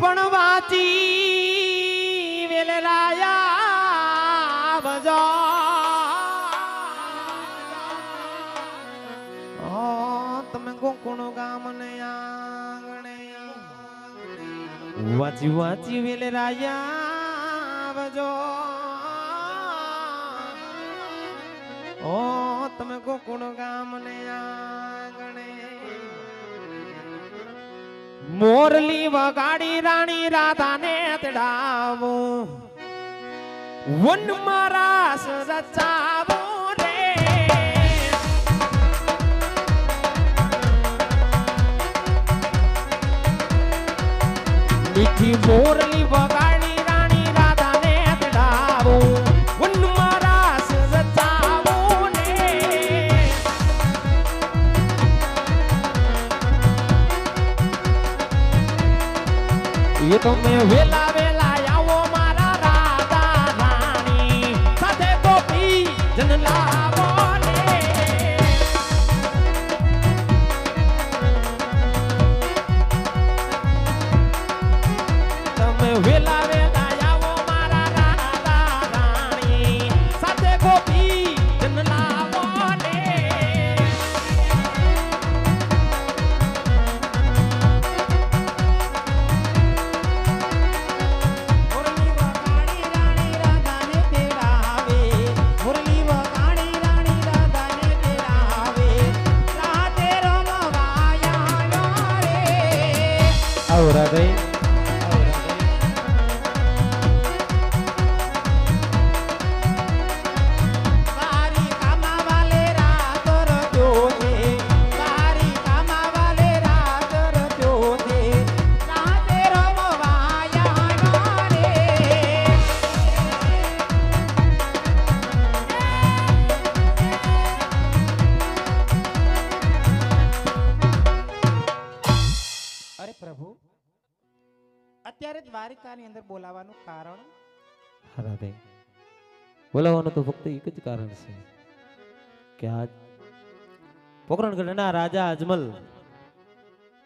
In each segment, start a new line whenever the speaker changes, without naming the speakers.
પણ વાંચી વેલરાયા ઓ તમે કોણ ગામ ને આંગણે. વાંચી વાંચી વેલરાયા બજો ઓ તમે ગોકુળ ગામ ને આંગણે મોરલી વગાડી રાણી રાધાને તેડાવું વન મારા રચાવો રે મીઠી મોરલી વગાડી એ તમે વેલા વેલા
અત્યારે દ્વારિકાની અંદર બોલાવાનું કારણ?
રાધે બોલાવવાનું તો ફક્ત એક જ કારણ છે કે આ પોકરણગઢના રાજા અજમલ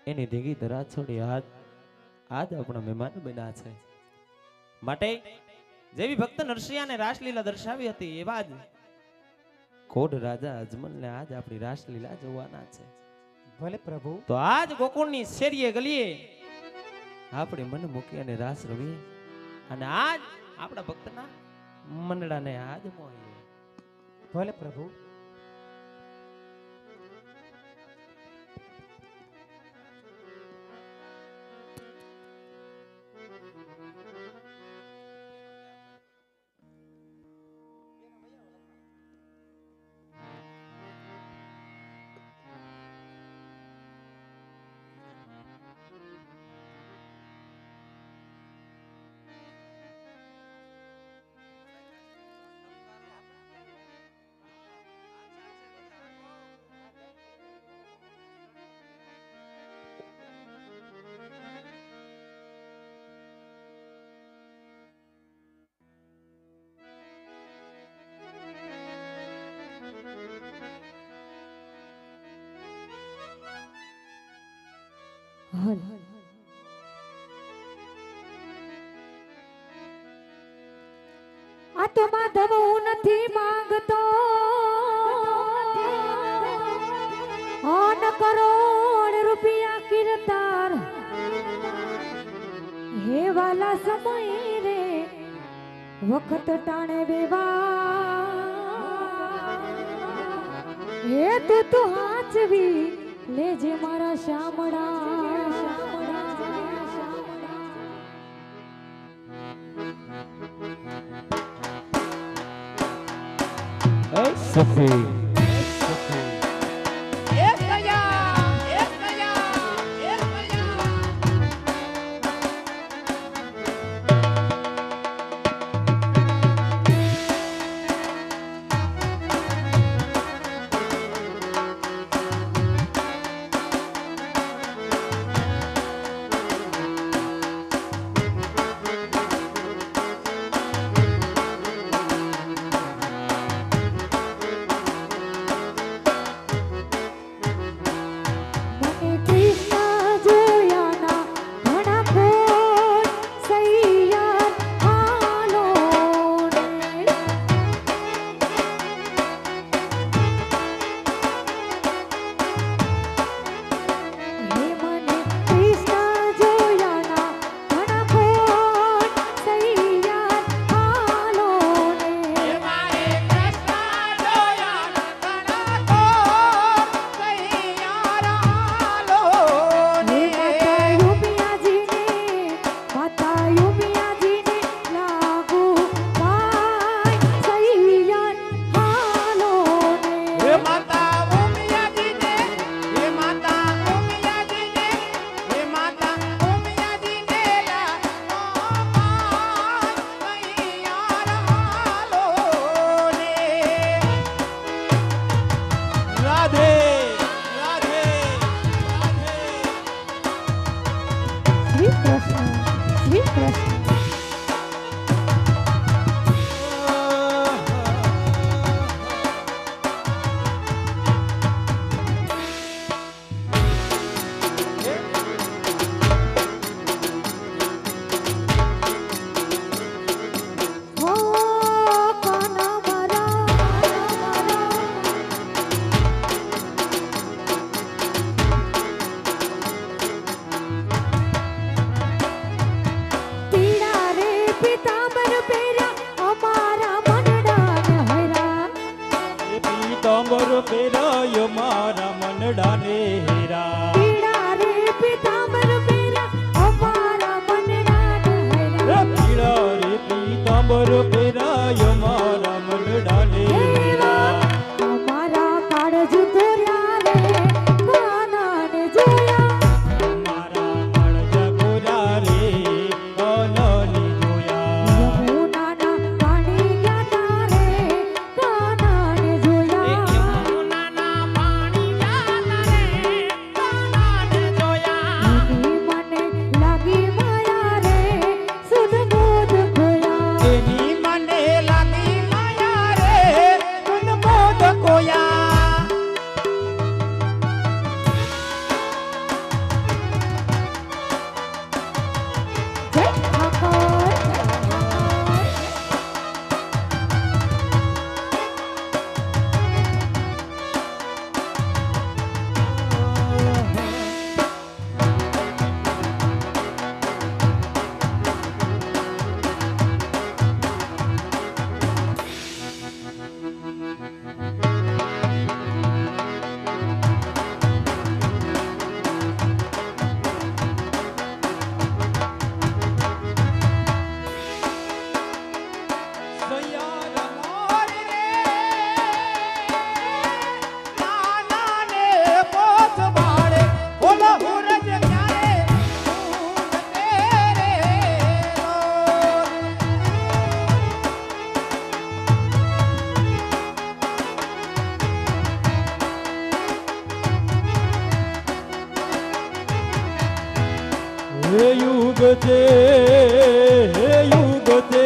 એની ધીંગી ધરા છોડી આજ આજ આપણા મહેમાન બન્યા છે. માટે જેવી ભક્ત નરસિંહાને રાસલીલા દર્શાવી હતી એવા જ કોડ રાજા અજમલને આજ આપણી રાસલીલા જોવાના છે.
ભલે પ્રભુ.
તો આજ ગોકુળની શેરીએ ગલીએ આપણે મન મૂકી અને રાસ રમીએ અને આજ આપણા ભક્તના મંડળાને આજ મોહીએ
ભલે પ્રભુ.
આ તો માધવ હું નથી માંગતો. ઓન કરોડ રૂપિયા કિરતાર. હે વાલા સમય રે, વખત ટાણે વેવા. હે તું તું હાચવી, લેજે મારા શામળા. Sophie. હે
યુગ તે હે યુગ તે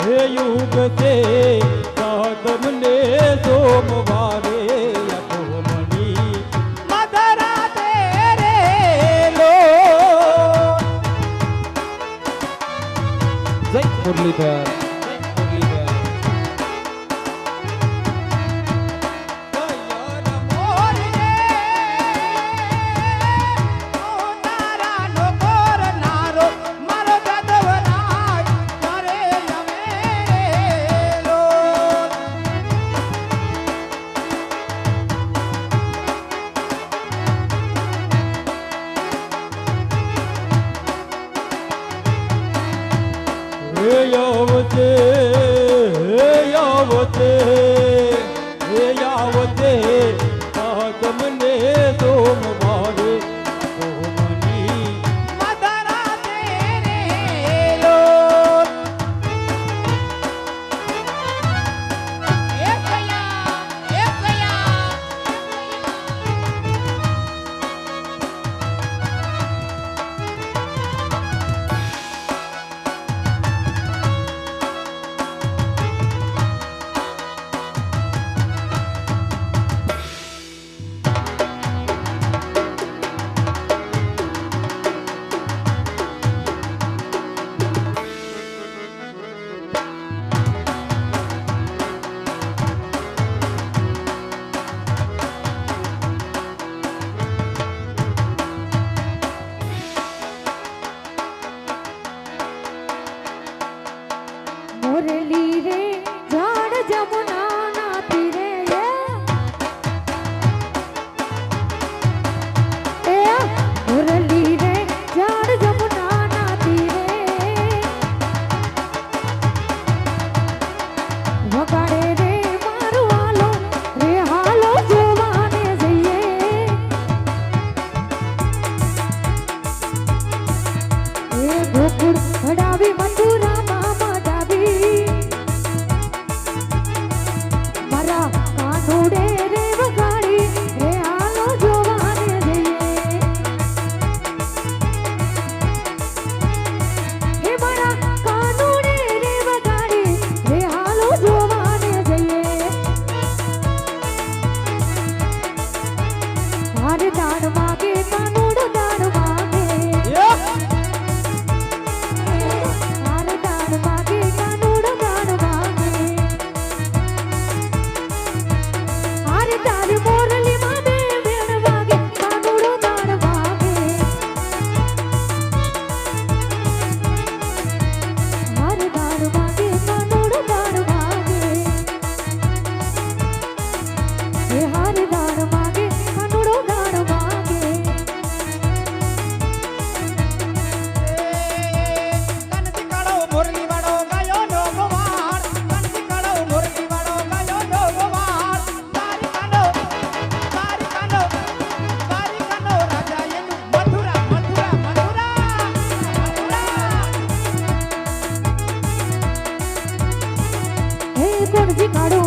હે યુગ
તે તમને સોમવારે
જય મુરલીધર.
હે
કોણજી